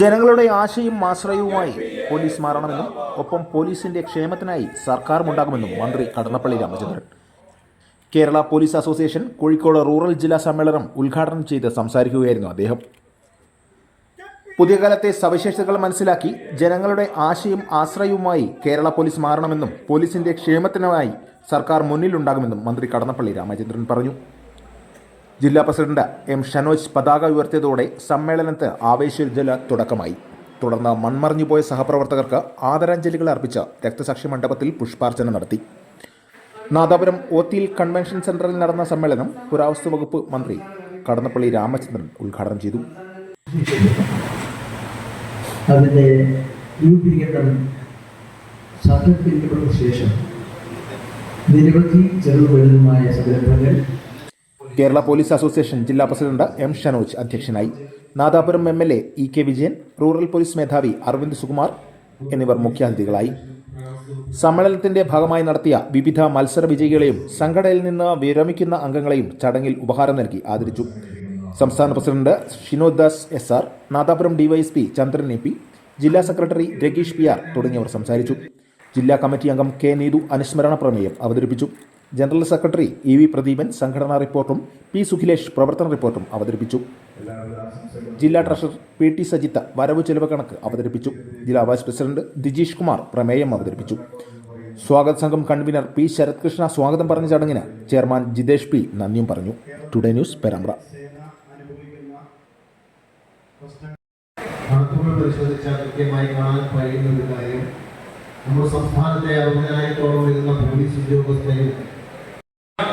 ജനങ്ങളുടെ ആശയും ആശ്രയവുമായി പോലീസ് മാറണമെന്നും ഒപ്പം പോലീസിന്റെ ക്ഷേമത്തിനായി സർക്കാരുമുണ്ടാകുമെന്നും മന്ത്രി Kadannappally Ramachandran. Kerala police association Kozhikode rural ജില്ലാ സമ്മേളനം ഉദ്ഘാടനം ചെയ്ത് സംസാരിക്കുകയായിരുന്നു അദ്ദേഹം. പുതിയ കാലത്തെ സവിശേഷതകൾ മനസ്സിലാക്കി ജനങ്ങളുടെ ആശയും ആശ്രയവുമായി കേരള പോലീസ് മാറണമെന്നും പോലീസിന്റെ ക്ഷേമത്തിനായി സർക്കാർ മുന്നിലുണ്ടാകുമെന്നും മന്ത്രി കടന്നപ്പള്ളി രാമചന്ദ്രൻ പറഞ്ഞു. ജില്ലാ പ്രസിഡന്റ് എം ഷനോജ് പതാക ഉയർത്തിയതോടെ സമ്മേളനത്തിന് ആവേശോജ്വല തുടക്കമായി. തുടർന്ന് മൺമറിഞ്ഞുപോയ സഹപ്രവർത്തകർക്ക് ആദരാഞ്ജലികൾ അർപ്പിച്ച രക്തസാക്ഷി മണ്ഡപത്തിൽ പുഷ്പാർച്ചന നടത്തി. നാദാപുരം ഓത്തിയിൽ കൺവെൻഷൻ സെന്ററിൽ നടന്ന സമ്മേളനം പുരാവസ്തു വകുപ്പ് മന്ത്രി കടന്നപ്പള്ളി രാമചന്ദ്രൻ ഉദ്ഘാടനം ചെയ്തു. അതിന്റെ രൂപീകരണം സംഘടിപ്പിക്കപ്പെട്ട ശേഷം നിരവധി ചെറുതുമായ സംരംഭങ്ങൾ കേരള പോലീസ് അസോസിയേഷൻ ജില്ലാ പ്രസിഡന്റ് എം ഷനോജ് അധ്യക്ഷനായി. Nadapuram M L A E K Vijayan rural police മേധാവി അരവിന്ദ് സുകുമാർ എന്നിവർ മുഖ്യാതിഥികളായി. സമ്മേളനത്തിന്റെ ഭാഗമായി നടത്തിയ വിവിധ മത്സര വിജയികളെയും സംഘടനയിൽ നിന്ന് വിരമിക്കുന്ന അംഗങ്ങളെയും ചടങ്ങിൽ ഉപഹാരം നൽകി ആദരിച്ചു. സംസ്ഥാന president Shinod Das S R Nadapuram DYSP Chandran A P ജില്ലാ സെക്രട്ടറി രഗീഷ് പി ആർ തുടങ്ങിയവർ സംസാരിച്ചു. ജില്ലാ കമ്മിറ്റി അംഗം കെ നീതു അനുസ്മരണ പ്രമേയം അവതരിപ്പിച്ചു. General secretary E V Pradeepan സംഘടനാ റിപ്പോർട്ടും പി സുഖിലേഷ് പ്രവർത്തന റിപ്പോർട്ടും അവതരിപ്പിച്ചു. ജില്ലാ ട്രഷറർ പി ടി സജിത്ത വരവ് ചെലവ് കണക്ക് അവതരിപ്പിച്ചു. ജില്ലാ വൈസ് പ്രസിഡന്റ് ദിജീഷ് കുമാർ പ്രമേയം അവതരിപ്പിച്ചു. സ്വാഗത സംഘം കൺവീനർ പി ശരത്കൃഷ്ണ സ്വാഗതം പറഞ്ഞ ചടങ്ങിന് ചെയർമാൻ ജിതേഷ് പി നന്ദിയും പറഞ്ഞു. Today news Perambra. കണക്കുകൾ പരിശോധിച്ചാൽ കൃത്യമായി കാണാൻ കഴിയുന്ന ഒരു കാര്യം. നമ്മുടെ സംസ്ഥാനത്തെ അറുപതിനായിരത്തോളം വരുന്ന പോലീസ് ഉദ്യോഗസ്ഥരും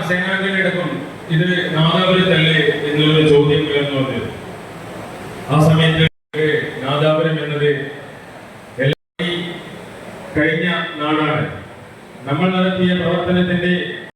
സേനാംഗങ്ങളടക്കം ഇത് നാദാപുരത്തല്ലേ എന്നുള്ളൊരു ചോദ്യം ഉയർന്നു വന്നത് ആ സമയത്ത് നാദാപുരം എന്നത് എല്ലാ കഴിഞ്ഞ നാടാണ്. നമ്മൾ നടത്തിയ പ്രവർത്തനത്തിന്റെ